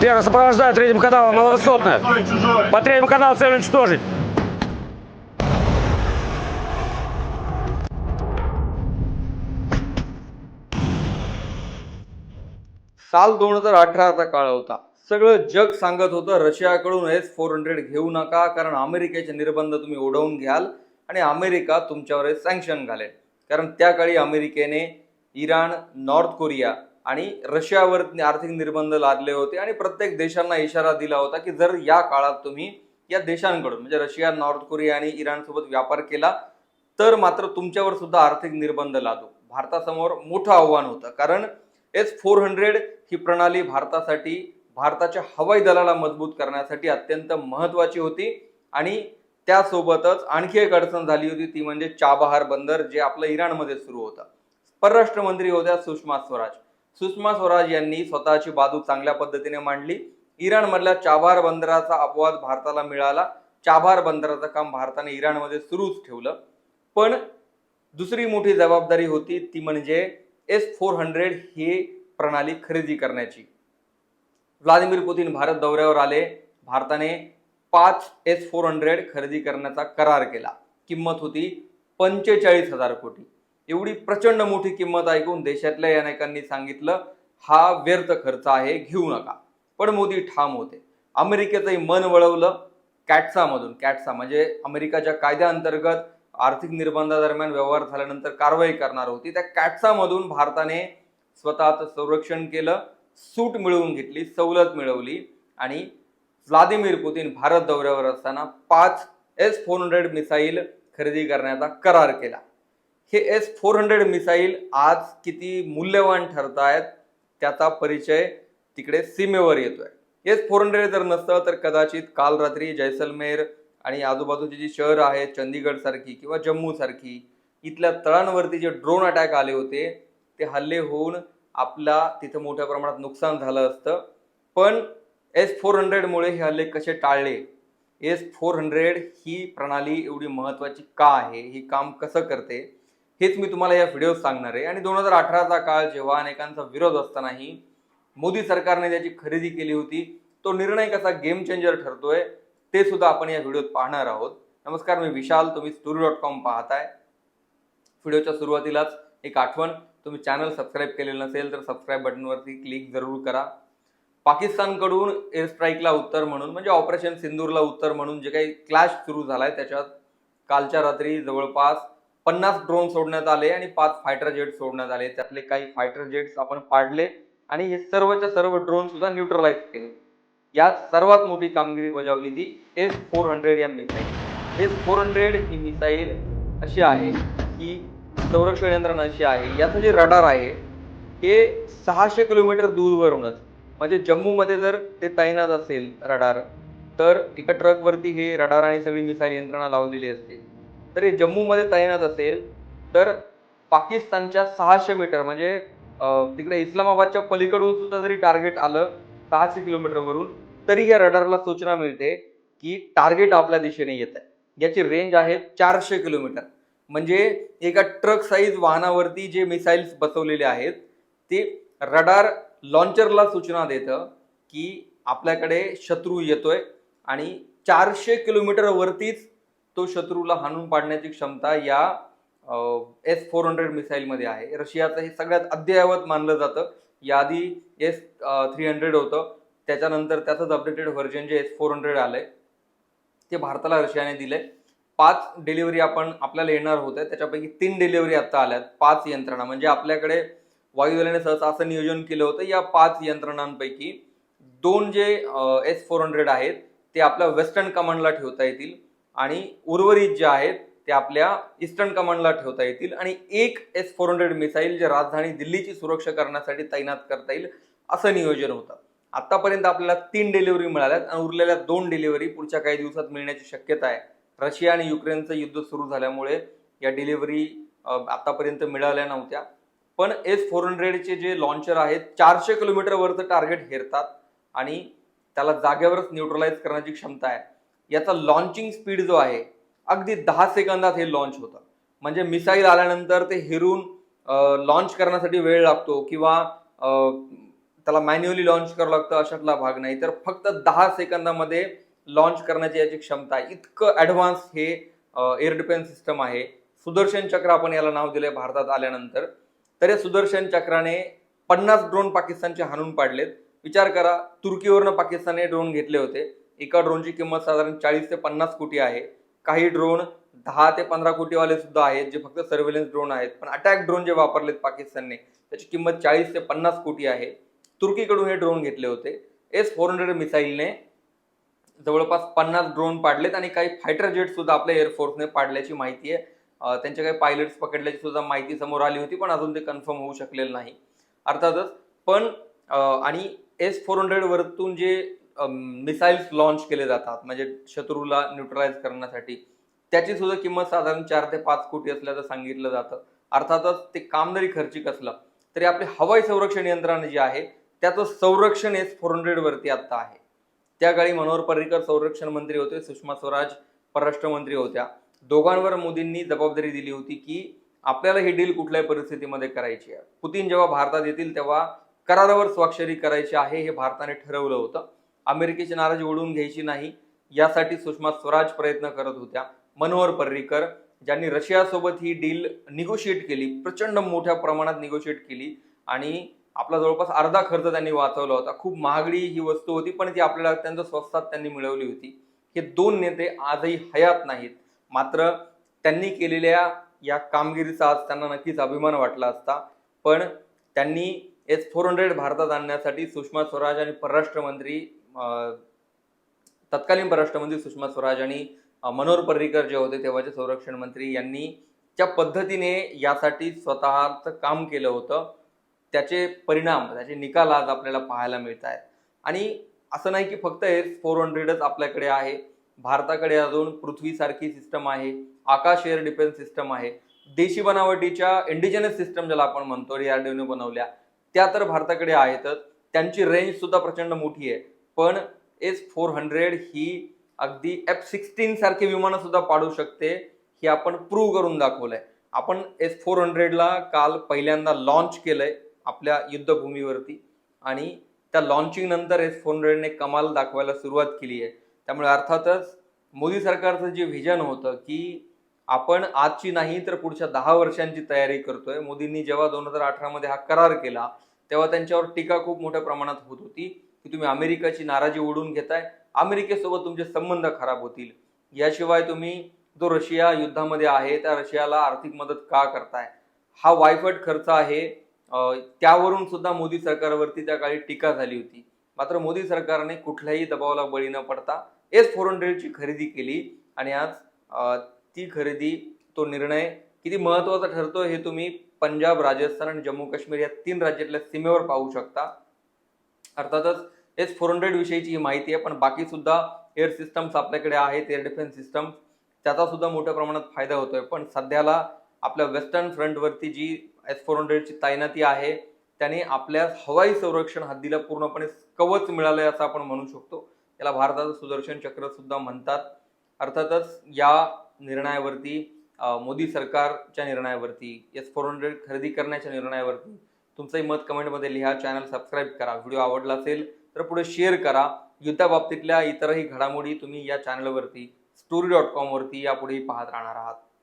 Первый сопровождает третьим каналом маловысотное. По третьему каналу цель уничтожить. साल दोन हजार अठराचा काळ होता सगळं जग सांगत होतं रशियाकडून एस फोर हंड्रेड घेऊ नका कारण अमेरिकेचे निर्बंध तुम्ही ओढवून घ्याल आणि अमेरिका तुमच्यावर सँक्शन घालेल कारण त्या काळी अमेरिकेने इराण नॉर्थ कोरिया आणि रशियावर आर्थिक निर्बंध लादले होते आणि प्रत्येक देशांना इशारा दिला होता की जर या काळात तुम्ही या देशांकडून म्हणजे रशिया नॉर्थ कोरिया आणि इराणसोबत व्यापार केला तर मात्र तुमच्यावर सुद्धा आर्थिक निर्बंध लादू. भारतासमोर मोठं आव्हान होतं. कारण एस फोर हंड्रेड ही प्रणाली भारतासाठी भारताच्या हवाई दलाला मजबूत करण्यासाठी अत्यंत महत्वाची होती आणि त्यासोबतच आणखी एक अडचण झाली होती ती म्हणजे चाबहार बंदर जे आपलं इराणमध्ये सुरू होतं. परराष्ट्र मंत्री होत्या सुषमा स्वराज. सुषमा स्वराज यांनी स्वतःची बाजू चांगल्या पद्धतीने मांडली. इराणमधल्या चाभार बंदराचा अपवाद भारताला मिळाला. चाभार बंदराचं काम भारताने इराणमध्ये सुरूच ठेवलं. पण दुसरी मोठी जबाबदारी होती ती म्हणजे एस फोर हंड्रेड ही प्रणाली खरेदी करण्याची. व्लादिमीर पुतीन भारत दौऱ्यावर आले. भारताने पाच एस फोर हंड्रेड खरेदी करण्याचा करार केला. किंमत होती पंचेचाळीस हजार कोटी. एवढी प्रचंड मोठी किंमत ऐकून देशातल्या अनेकांनी सांगितलं हा व्यर्थ खर्च आहे घेऊ नका. पण मोदी ठाम होते. अमेरिकेचंही मन वळवलं कॅटसामधून. कॅटसा म्हणजे अमेरिकाच्या कायद्याअंतर्गत आर्थिक निर्बंधादरम्यान व्यवहार झाल्यानंतर कारवाई करणार होती. त्या कॅटसामधून भारताने स्वतःचं संरक्षण केलं सूट मिळवून घेतली सवलत मिळवली आणि व्लादिमीर पुतीन भारत दौऱ्यावर असताना पाच एस फोर हंड्रेड मिसाईल खरेदी करण्याचा करार केला. हे एस फोर हंड्रेड मिसाईल आज किती मूल्यवान ठरत आहेत त्याचा परिचय तिकडे सीमेवर येतोय. एस फोर हंड्रेड जर नसतं तर कदाचित काल रात्री जैसलमेर आणि आजूबाजूची जी शहरं आहेत चंदीगड सारखी किंवा जम्मू सारखी इथल्या तळांवरती जे ड्रोन अटॅक आले होते ते हल्ले होऊन आपला तिथं मोठ्या प्रमाणात नुकसान झालं असतं. पण एस फोर हंड्रेडमुळे हे हल्ले कसे टाळले? एस फोर हंड्रेड ही प्रणाली एवढी महत्त्वाची का आहे? ही काम कसं करते? हेच मी तुम्हाला या व्हिडिओत सांगणार आहे. आणि दोन हजार अठराचा काळ जेव्हा अनेकांचा विरोध असतानाही मोदी सरकारने त्याची खरेदी केली होती तो निर्णय कसा गेम चेंजर ठरतोय ते सुद्धा आपण या व्हिडिओत पाहणार आहोत. नमस्कार मी विशाल तुम्ही स्टोरी डॉट कॉम पाहताय. व्हिडिओच्या सुरुवातीलाच एक आठवण तुम्ही चॅनल सबस्क्राईब केलेलं नसेल तर सबस्क्राईब बटनवरती क्लिक जरूर करा. पाकिस्तानकडून एअर स्ट्राईकला उत्तर म्हणून म्हणजे ऑपरेशन सिंदूरला उत्तर म्हणून जे काही क्लॅश सुरू झालाय त्याच्यात कालच्या रात्री जवळपास पन्नास ड्रोन सोडण्यात आले आणि पाच फायटर जेट सोडण्यात आले. त्यातले काही फायटर जेट्स आपण पाडले आणि हे सर्वच्या सर्व ड्रोन सुद्धा न्यूट्रलाइज केले. यात सर्वात मोठी कामगिरी बजावली ती एस फोर हंड्रेड या मिसाईल एस फोर हंड्रेड ही मिसाईल अशी आहे की संरक्षण यंत्रणा अशी आहे. याचं जे रडार आहे हे सहाशे किलोमीटर दूरवरूनच म्हणजे जम्मूमध्ये जर ते तैनात असेल रडार तर एका ट्रकवरती हे रडार आणि सगळी मिसाईल यंत्रणा लावलेली असते. तरी जम्मूमध्ये तैनात असेल तर पाकिस्तानच्या सहाशे मीटर म्हणजे तिकडे इस्लामाबादच्या पलीकडून सुद्धा जरी टार्गेट आलं सहाशे किलोमीटरवरून तरी या रडारला सूचना मिळते की टार्गेट आपल्या दिशेने येत आहे. याची रेंज आहे चारशे किलोमीटर. म्हणजे एका ट्रक साईज वाहनावरती जे मिसाईल्स बसवलेले आहेत ते रडार लॉन्चरला सूचना देतं की आपल्याकडे शत्रू येतोय आणि चारशे किलोमीटरवरतीच तो शत्रूला हाणून पाडण्याची क्षमता या एस फोर हंड्रेड मिसाईलमध्ये आहे. रशियाचं हे सगळ्यात अद्ययावत मानलं जातं. याआधी एस थ्री हंड्रेड होतं. त्याच्यानंतर त्याचंच अपडेटेड व्हर्जन जे एस फोर हंड्रेड आलंय ते भारताला रशियाने दिलंय. पाच डिलिव्हरी आपण आपल्याला येणार होत्या. त्याच्यापैकी तीन डिलिव्हरी आत्ता आल्यात. पाच यंत्रणा. म्हणजे आपल्याकडे वायुदलाने सहसा असं नियोजन केलं होतं. या पाच यंत्रणांपैकी दोन जे एस फोर हंड्रेड आहेत ते आपल्या वेस्टर्न कमांडला ठेवता येतील. आणि उर्वरित जे आहेत ते आपल्या ईस्टर्न कमांडला ठेवता येतील आणि एक एस फोर हंड्रेड मिसाईल जे राजधानी दिल्लीची सुरक्षा करण्यासाठी तैनात करता येईल असं नियोजन होतं. आतापर्यंत आपल्याला तीन डिलिव्हरी मिळाल्यात आणि उरलेल्या दोन डिलिव्हरी पुढच्या काही दिवसात मिळण्याची शक्यता आहे. रशिया आणि युक्रेनचं युद्ध सुरू झाल्यामुळे या डिलिव्हरी आतापर्यंत मिळाल्या नव्हत्या. पण एस फोर हंड्रेडचे जे लॉन्चर आहेत चारशे किलोमीटरवरचं टार्गेट हेरतात आणि त्याला जागेवरच न्यूट्रलाइज करण्याची क्षमता आहे. याचा लॉन्चिंग स्पीड जो आहे अगदी दहा सेकंदात हे लॉन्च होतं. म्हणजे मिसाईल आल्यानंतर ते हेरून लॉन्च करण्यासाठी वेळ लागतो किंवा त्याला मॅन्युअली लॉन्च करावं लागतं अशातला भाग नाही. तर फक्त दहा सेकंदामध्ये लॉन्च करण्याची याची क्षमता आहे. इतकं ॲडव्हान्स हे एअर डिफेन्स सिस्टम आहे. सुदर्शन चक्र आपण याला नाव दिले भारतात आल्यानंतर. तर या सुदर्शन चक्राने पन्नास ड्रोन पाकिस्तानचे हाणून पाडलेत. विचार करा तुर्कीवरनं पाकिस्तानने ड्रोन घेतले होते. एका ड्रोनची किंमत साधारण चाळीस ते पन्नास कोटी आहे. काही ड्रोन दहा ते पंधरा कोटीवाले सुद्धा आहेत जे फक्त सर्व्हेलन्स ड्रोन आहेत. पण अटॅक ड्रोन जे वापरलेत पाकिस्तानने त्याची किंमत चाळीस ते पन्नास कोटी आहे. तुर्कीकडून हे ड्रोन घेतले होते. एस फोर हंड्रेड मिसाईलने जवळपास पन्नास ड्रोन पाडलेत आणि काही फायटर जेट सुद्धा आपल्या एअरफोर्सने पाडल्याची माहिती आहे. त्यांच्या त्यांचे काही पायलट्स पकडल्याची सुद्धा माहिती समोर आली होती पण अजून ते कन्फर्म होऊ शकलेलं नाही. अर्थातच पण आणि एस फोर हंड्रेडवरतून जे मिसाईल्स लॉन्च केले जातात म्हणजे शत्रूला न्यूट्रलाइज करण्यासाठी. त्याची सुद्धा किंमत साधारण चार ते पाच कोटी असल्याचं सांगितलं जातं. अर्थातच ते काम जरी खर्चिक असलं तरी आपली हवाई संरक्षण यंत्रणा जी आहे त्याचं संरक्षण एस फोर हंड्रेड वरती आता आहे. त्या काळी मनोहर पर्रिकर संरक्षण मंत्री होते सुषमा स्वराज परराष्ट्र मंत्री होत्या. दोघांवर मोदींनी जबाबदारी दिली होती की आपल्याला ही डील कुठल्याही परिस्थितीमध्ये करायची आहे. पुतीन जेव्हा भारतात येतील तेव्हा करारावर स्वाक्षरी करायची आहे हे भारताने ठरवलं होतं. अमेरिकेची नाराजी ओढून घ्यायची नाही. यासाठी सुषमा स्वराज प्रयत्न करत होत्या. मनोहर पर्रीकर ज्यांनी रशियासोबत ही डील निगोशिएट केली प्रचंड मोठ्या प्रमाणात निगोशिएट केली आणि आपला जवळपास अर्धा खर्च त्यांनी वाचवला होता. खूप महागडी ही वस्तू होती पण ती आपल्याला अत्यंत स्वस्तात त्यांनी मिळवली होती. हे दोन नेते आजही हयात नाहीत. मात्र त्यांनी केलेल्या या कामगिरीचा आज त्यांना नक्कीच अभिमान वाटला असता. पण त्यांनी एस फोर हंड्रेड भारतात आणण्यासाठी सुषमा स्वराज आणि परराष्ट्र मंत्री तत्कालीन परराष्ट्रमंत्री सुषमा स्वराज आणि मनोहर पर्रिकर जे होते तेव्हाचे संरक्षण मंत्री यांनी ज्या पद्धतीने यासाठी स्वतःचं काम केलं होतं त्याचे परिणाम त्याचे निकाल आज आपल्याला पाहायला मिळत आहेत. आणि असं नाही की फक्त हे फोर हंड्रेडच आपल्याकडे आहे. भारताकडे अजून पृथ्वीसारखी सिस्टम आहे. आकाश एअर डिफेन्स सिस्टम आहे. देशी बनावटीच्या इंडिजिनस सिस्टम ज्याला आपण म्हणतो डीआरडीओने बनवल्या त्या तर भारताकडे आहेतच. त्यांची रेंज सुद्धा प्रचंड मोठी आहे. पण एस फोर हंड्रेड ही अगदी एफ सिक्स्टीन सारखी विमानं सुद्धा पाडू शकते हे आपण प्रूव्ह करून दाखवलंय. आपण एस फोर हंड्रेडला काल पहिल्यांदा लॉन्च केलंय आपल्या युद्धभूमीवरती आणि त्या लॉन्चिंग नंतर एस फोर हंड्रेडने कमाल दाखवायला सुरुवात केली आहे. त्यामुळे अर्थातच मोदी सरकारचं जे व्हिजन होतं की आपण आजची नाही तर पुढच्या दहा वर्षांची तयारी करतोय. मोदींनी जेव्हा दोन हजार अठरामध्ये हा करार केला तेव्हा त्यांच्यावर टीका खूप मोठ्या प्रमाणात होत होती. की तुम्ही अमेरिकेची नाराजी ओढून घेताय. अमेरिकेसोबत तुमचे संबंध खराब होतील. याशिवाय तुम्ही जो रशिया युद्धामध्ये आहे त्या रशियाला आर्थिक मदत का करताय? हा वायफट खर्च आहे. त्यावरून सुद्धा मोदी सरकारवरती त्या काळी टीका झाली होती. मात्र मोदी सरकारने कुठल्याही दबावाला बळी न पडता एस फोर हंड्रेडची खरेदी केली आणि आज ती खरेदी तो निर्णय किती महत्त्वाचा ठरतो हे तुम्ही पंजाब राजस्थान आणि जम्मू काश्मीर या तीन राज्यातल्या सीमेवर पाहू शकता. अर्थातच एस फोर हंड्रेड विषयीची ही माहिती आहे पण बाकी सुद्धा एअर सिस्टम्स आपल्याकडे आहेत एअर डिफेन्स सिस्टम त्याचा सुद्धा मोठ्या प्रमाणात फायदा होतोय. पण सध्याला आपल्या वेस्टर्न फ्रंटवरती जी एस फोर हंड्रेडची तैनाती आहे त्याने आपल्या हवाई संरक्षण हद्दीला पूर्णपणे कवच मिळालंय असं आपण म्हणू शकतो. याला भारताचं सुदर्शन चक्र सुद्धा म्हणतात. अर्थातच या निर्णयावरती मोदी सरकारच्या निर्णयावरती एस फोर हंड्रेड खरेदी करण्याच्या निर्णयावरती तुमचंही मत कमेंटमध्ये लिहा चॅनल सबस्क्राईब करा. व्हिडिओ आवडला असेल तर पुढे शेअर करा. युद्धाबाबतीतल्या इतरही घडामोडी तुम्ही या चॅनलवरती स्टोरी डॉट कॉमवरती यापुढेही पाहत राहणार आहात.